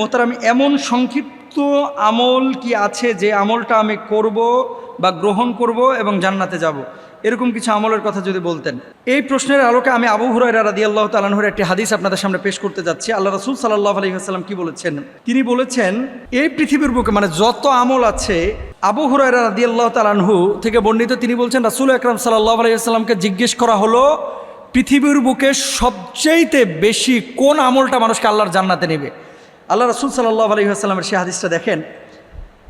মোহতারাম, এমন সংক্ষিপ্ত আমল কি আছে যে আমলটা আমি করব বা গ্রহণ করব এবং জান্নাতে যাব? এরকম কিছু আমলের কথা যদি বলতেন। এই প্রশ্নের আলোকে আমি আবু হুরাইরা রাদি আল্লাহ তালানহুর একটি হাদিস আপনাদের সামনে পেশ করতে যাচ্ছি। আল্লাহ রসুল সাল্লাহ আলহিহাস্লাম কি বলেছেন? তিনি বলেছেন, এই পৃথিবীর বুকে মানে যত আমল আছে, আবু হুরাইরা রাদি আল্লাহ তালানহু থেকে বর্ণিত তিনি বলছেন, রাসুল আকরাম সাল্লাহ আলহিহাস্লামকে জিজ্ঞেস করা হলো, পৃথিবীর বুকে সবচেয়েতে বেশি কোন আমলটা মানুষকে আল্লাহর জান্নাতে নেবে? আল্লাহ রসুল সাল্লাহ আলহিহাস্লামের সে হাদিসটা দেখেন,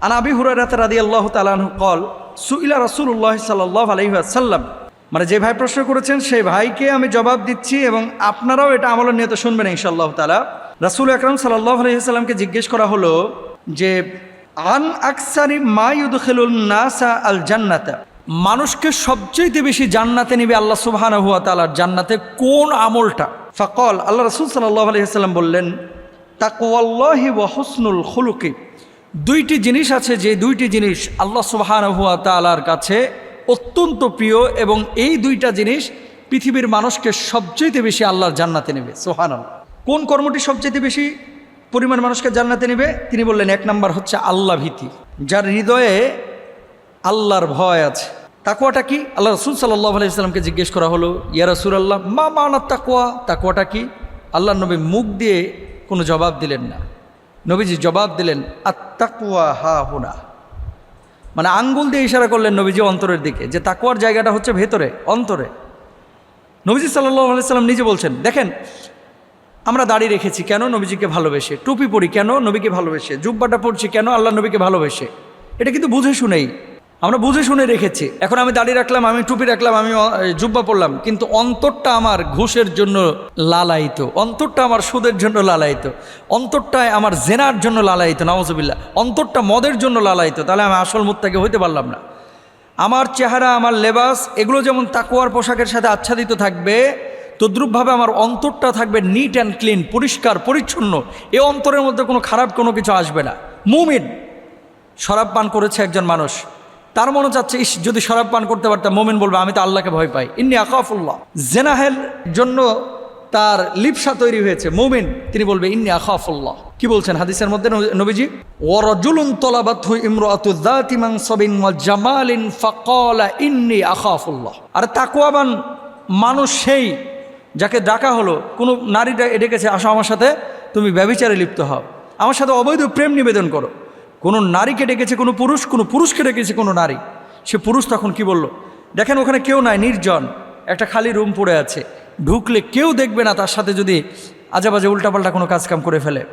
আন আবি হুরারাত রাদি আল্লাহ তালাহু কল সুইলা রসুল্লাহ সাল্লাহ আলহিহাসাল্লাম মানে যে ভাই প্রশ্ন করেছেন, সেই ভাইকে আমি জবাব দিচ্ছি এবং আপনারাও এটা আমলের নিয়ত শুনবেন ইনশাআল্লাহ তালা রাসুল আকরম সাল্লাহ আলহিহাস্লামকে জিজ্ঞেস করা হলো যে, আন আকসারি মায়ুদুল নাসা আল জান্নাতা? মানুষকে সবচেয়ে বেশি জান্নাতে নিবে আল্লাহ সুবহান হুয়া তালার জান্নাতে কোন আমলটা? ফকল, আল্লাহ রসুল সাল্লাহ আলহিহাস্লাম বললেন তাকওয়াল্লাহি ওয়া হুসনুল দুইটি জিনিস আছে, যে দুইটি জিনিস আল্লাহ সুবহান হুয়া তালার কাছে অত্যন্ত প্রিয় এবং এই দুইটা জিনিস পৃথিবীর মানুষকে সবচেয়ে বেশি আল্লাহর জান্নাতে নেবে। সোহান কোন কর্মটি সবচেয়ে বেশি পরিমাণ মানুষকে জান্নাতে নেবে? তিনি বললেন, এক নাম্বার হচ্ছে আল্লাহ ভীতি যার হৃদয়ে আল্লাহর ভয় আছে। তাকুয়াটা কি? আল্লাহ রসুল সাল্লাহ আলাইসাল্লামকে জিজ্ঞেস করা হলো, ইয়া রসুল আল্লাহ মা মানার তাকুয়া তাকুয়াটা কি? আল্লাহ নবী মুখ দিয়ে কোনো জবাব দিলেন না। নবীজি জবাব দিলেন আত্মাকুয়া হা হুনা। মানে আঙ্গুল দিয়ে ইশারা করলেন নবীজি অন্তরের দিকে, যে তাকুয়ার জায়গাটা হচ্ছে ভেতরে, অন্তরে। নবীজি সাল্লাহ আলাইসাল্লাম নিজে বলছেন, দেখেন, আমরা দাড়ি রেখেছি কেন নবীজিকে ভালোবেসে? টুপি পরি কেন নবীকে ভালোবেসে? জুব্বাটা পড়ছি কেন আল্লাহ নবীকে ভালোবেসে? এটা কিন্তু বুঝে শুনেই আমরা বুঝে শুনে রেখেছি। এখন আমি দাড়ি রাখলাম, আমি টুপি রাখলাম, আমি জুব্বা পড়লাম কিন্তু অন্তরটা আমার ঘুষের জন্য লালায়িত, অন্তরটা আমার সুদের জন্য লালায়িত অন্তরটায় আমার জেনার জন্য লালায়িত নওয়াজবিল্লা অন্তরটা মদের জন্য লালায়িত, তাহলে আমি আসল মুত্তাকে হইতে পারলাম না। আমার চেহারা, আমার লেবাস, এগুলো যেমন তাকুয়ার পোশাকের সাথে আচ্ছাদিত থাকবে, তদ্রুপভাবে আমার অন্তরটা থাকবে নিট অ্যান্ড ক্লিন পরিষ্কার, পরিচ্ছন্ন। এ অন্তরের মধ্যে কোনো খারাপ কোনো কিছু আসবে না। মুমিন, শরাব পান করেছে একজন মানুষ। তার মনে চাচ্ছে ইস, যদি শরাব পান করতে পারতাম। মোমেন বলবে, আমি তো আল্লাহকে ভয় পাই। ইন্নি আকাফুল্লাহ জেনাহেল জন্য তার লিপসা তৈরি হয়েছে, মোমিন। তিনি বলবে, ইন্নি আকাফুল্লাহ কি বলছেন হাদিসের মধ্যে নবী- নবীজি? ওয়ারাজুলুন তলাবাতহু ইমরাতু যাতি মানসাবিন ওয়া জামালিন ফাকালা ইন্নি আখাফুল্লাহ। আর তাকওয়াবান মানুষ সেই যাকে ডাকা হলো, কোনো নারী ডা- ডেকেছে, আসো আমার সাথে, তুমি ব্যভিচারে লিপ্ত হও। আমার সাথে অবৈধ প্রেম নিবেদন করো। কোনো নারীকে ডেকেছে কোনো পুরুষ, কোনো পুরুষকে ডেকেছে কোনো নারী। সে পুরুষ তখন কি বলল, দেখেন ওখানে কেউ নাই, নির্জন। একটা খালি রুম পড়ে আছে। ঢুকলে কেউ দেখবে না, তার সাথে যদি আজেবাজে উল্টাপাল্টা কোনো কাজকাম করে ফেলে।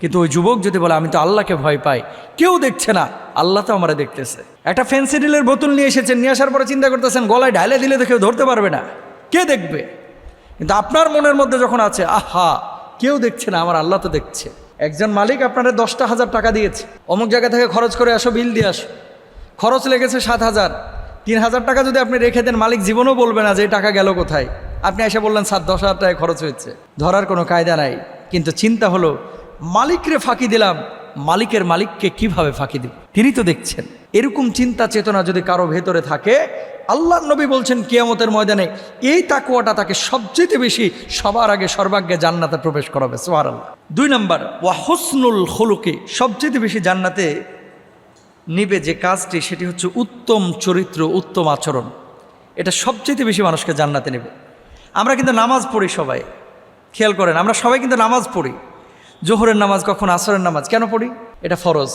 কিন্তু ওই যুবক যদি বলে, আমি তো আল্লাহকে ভয় পাই। কেউ দেখছে না। আল্লাহ তো আমরা দেখতেছে। একটা ফেন্সিডিলের বোতল নিয়ে এসেছেন, নিয়ে আসার পরে চিন্তা করতেছেন, গলায় ঢালে দিলে তো কেউ ধরতে পারবে না। কে দেখবে? কিন্তু আপনার মনের মধ্যে যখন আছে, আহা, কেউ দেখছে না, আমার আল্লাহ তো দেখছে। একজন মালিক আপনারা দশটা হাজার টাকা দিয়েছে। অমুক জায়গা থেকে খরচ করে আসো, বিল দিয়ে আসো। খরচ লেগেছে সাত হাজার। তিন হাজার টাকা যদি আপনি রেখে দেন, মালিক জীবনও বলবে না যে টাকা গেল কোথায়। আপনি এসে বললেন সাত দশ হাজার টাকায় খরচ হয়েছে। ধরার কোনো কায়দা নাই। কিন্তু চিন্তা হলো, মালিকরে ফাঁকি দিলাম, মালিকের মালিককে কীভাবে ফাঁকি দিব? তিনি তো দেখছেন। এরকম চিন্তা চেতনা যদি কারও ভেতরে থাকে আল্লাহ নবী বলছেন কিয়ামতের ময়দানে এই তাকুয়াটা তাকে সবচেয়ে বেশি সবার আগে সর্বাগ্যে জান্নাতে প্রবেশ করাবে সোহার আল্লাহ দুই নম্বর, ওয়া হুসনুল হলুকে সবচেয়ে বেশি জান্নাতে নিবে যে কাজটি সেটি হচ্ছে উত্তম চরিত্র, উত্তম আচরণ। এটা সবচেয়ে বেশি মানুষকে জান্নাতে নেবে। আমরা কিন্তু নামাজ পড়ি সবাই। খেয়াল করেন, আমরা সবাই কিন্তু নামাজ পড়ি। জোহরের নামাজ কখন আসরের নামাজ, কেন পড়ি? এটা ফরজ।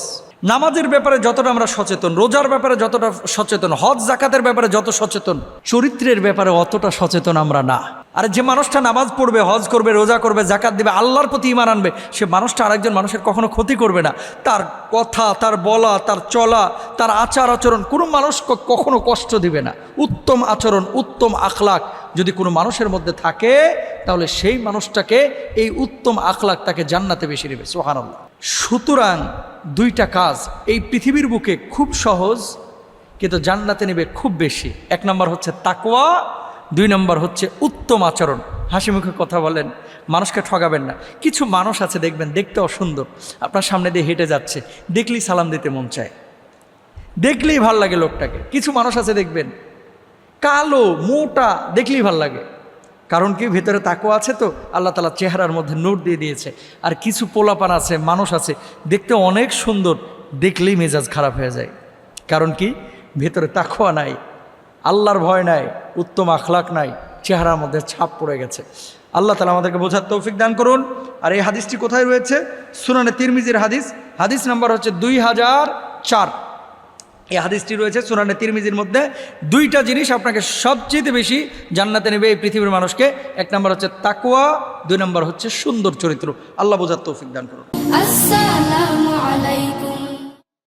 নামাজের ব্যাপারে যতটা আমরা সচেতন, রোজার ব্যাপারে যতটা সচেতন, হজ, জাকাতের ব্যাপারে যত সচেতন, চরিত্রের ব্যাপারে অতটা সচেতন আমরা না। আর যে মানুষটা নামাজ পড়বে, হজ করবে, রোজা করবে, জাকাত দেবে, আল্লাহর প্রতি ইমান আনবে, সে মানুষটা আরেকজন মানুষের কখনো ক্ষতি করবে না। তার কথা, তার বলা, তার চলা, তার আচার আচরণ, কোনো মানুষ কখনো কষ্ট দিবে না। উত্তম আচরণ, উত্তম আখলাক যদি কোনো মানুষের মধ্যে থাকে, তাহলে সেই মানুষটাকে এই উত্তম আখলাক তাকে জান্নাতে বেশি নেবে সোহানাল্লাহ সুতরাং দুইটা কাজ এই পৃথিবীর বুকে খুব সহজ, কিন্তু জান্নাতে নেবে খুব বেশি। এক নম্বর হচ্ছে তাকোয়া দুই নম্বর হচ্ছে উত্তম আচরণ। হাসি মুখে কথা বলেন, মানুষকে ঠগাবেন না। কিছু মানুষ আছে, দেখবেন দেখতে অসুন্দর আপনার সামনে দিয়ে হেঁটে যাচ্ছে, দেখলেই সালাম দিতে মন চায়। দেখলেই ভালো লাগে লোকটাকে। কিছু মানুষ আছে, দেখবেন, কালো, মোটা, দেখলেই ভালো লাগে। কারণ কি? ভেতরে তাকো আছে তো? আল্লাহ তালা চেহারার মধ্যে নূর দিয়ে দিয়েছে। আর কিছু পোলাপান আছে, মানুষ আছে, দেখতে অনেক সুন্দর, দেখলেই মেজাজ খারাপ হয়ে যায়। কারণ কি? ভেতরে তাকোয়া নাই, আল্লাহর ভয় নাই, উত্তম আখলাক নাই, চেহারার মধ্যে ছাপ পড়ে গেছে। আল্লাহ তালা আমাদেরকে বোঝার তৌফিক দান করুন। আর এই হাদিসটি কোথায় রয়েছে? সুনানে তিরমিজির হাদিস। হাদিস নাম্বার হচ্ছে দুই হাজার চার। এই হাদিসটি রয়েছে সুনানে তিরমিজির মধ্যে। দুইটা জিনিস আপনাকে সবচেয়ে বেশি জান্নাতে নেবে এই পৃথিবীর মানুষকে। এক নম্বর হচ্ছে তাকুয়া দুই নম্বর হচ্ছে সুন্দর চরিত্র। আল্লাহ বোঝার তৌফিক দান করুন। আসসালামু আলাইকুম।